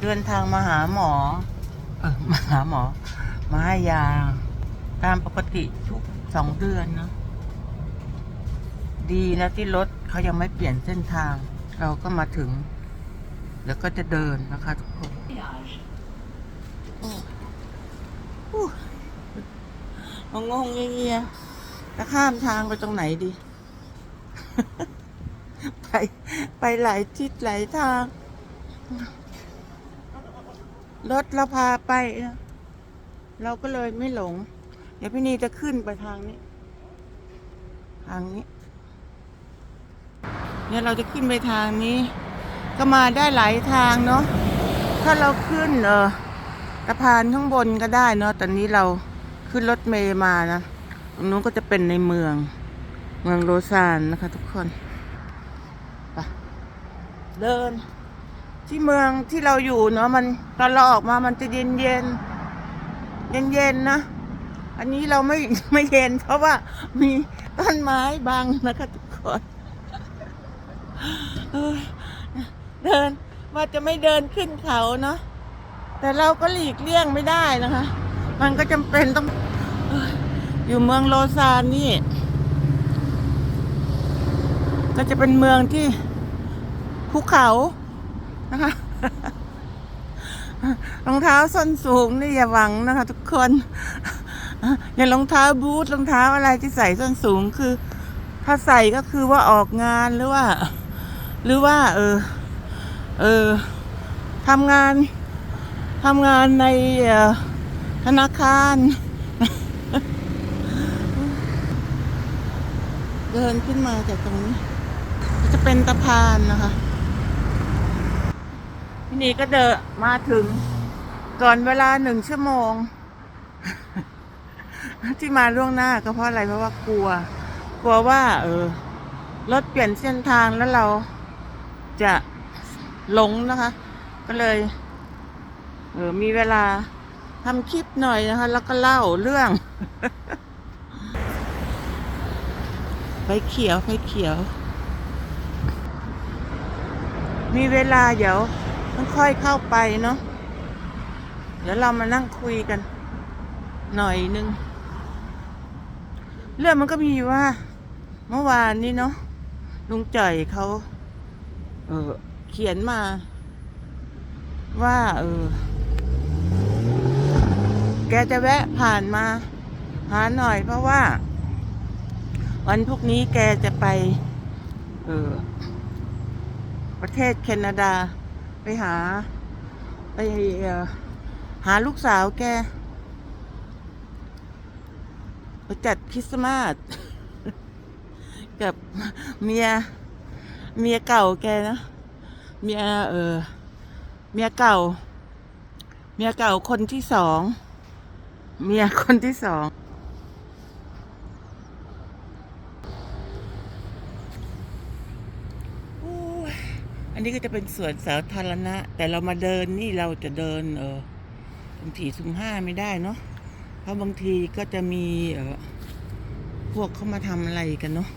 เดินทางมาหาหมอ เออมาหาหมอ มาให้ยา ตามปกติทุกสองเดือนเนาะดีนะที่รถเขายังไม่เปลี่ยนเส้นทาง เราก็มาถึง แล้วก็จะเดินนะคะทุกคน Péage. งงงเงียจะข้ามทางไปตรงไหนดี ไปไปหลายทิศหลายทาง รถเราพาไป เราก็เลยไม่หลง เดี๋ยวพี่นีจะขึ้นไปทางนี้ ทางนี้ เนี่ยเราจะขึ้นไปทางนี้ ก็มาได้หลายทางเนาะ ถ้าเราขึ้นเออสะพานข้างบนก็ได้เนาะตอนนี้เราขึ้นรถเมย์มานะตรงนู้นก็จะเป็นในเมือง เมืองโรซานนะคะทุกคน เดิน ที่เมืองที่เราอยู่เนาะมันตอนเราออกมามันจะเย็นเย็นเย็นเย็นนะ อันนี้เราไม่ไม่เย็น เพราะว่ามีต้นไม้บังนะคะทุกคนเดินว่าจะไม่เดินขึ้นเขาเนาะแต่เราก็หลีกเลี่ยงไม่ได้นะคะ มันก็จำเป็นต้องอยอยู่เมืองโลซานนี่ ก็จะเป็นเมืองที่ ภูเขานะคะรองเท้าส้นสูงนี่อย่าหวังนะคะ ทุกคนอย่างรองเท้าบูทรองเท้าอะไรที่ใส่ส้นสูงคือ ถ้าใส่ก็คือว่าออกงานหรือว่า หรือว่า เออ เออทำงานทำงานในธนาคาร เดินขึ้นมาจากตรงนี้ จะเป็นตะพานนะคะ ที่นี่ก็เดินมาถึงก่อนเวลาหนึ่งชั่วโมง ที่มาล่วงหน้าก็เพราะอะไรเพราะว่ากลัว กลัวว่า เออรถเปลี่ยนเส้นทางแล้วเราจะหลงนะคะ ก็เลย เออมีเวลาทำคลิปหน่อยนะคะ แล้วก็เล่าเรื่อง ไฟเขียวไฟเขียว มีเวลาเดี๋ยว ค่อยเข้าไปเนาะเดี๋ยวเรามานั่งคุยกัน หน่อยนึง เรื่องมันก็มีว่า เมื่อวานนี้เนาะลุงจ่อยเขา เออเขียนมา ว่า เออ แกจะแวะผ่านมา หาหน่อยเพราะว่า วันพวกนี้แกจะไป เออ ประเทศแคนาดา ไปหา ไปหาลูกสาวแกไปจัดคริสต์มาสกับเมียเมียเก่าแกนะเมียเออเมียเก่า เมียเก่าคนที่สอง เมียคนที่สอง โอ้ย อันนี้ก็จะเป็นสวนสาธารณะ แต่เรามาเดินนี่เราจะเดิน เออสุ่มสี่สุ่มห้าไม่ได้เนาะเพราะบางทีก็จะมีเออพวกเขามาทำอะไรกันเนาะ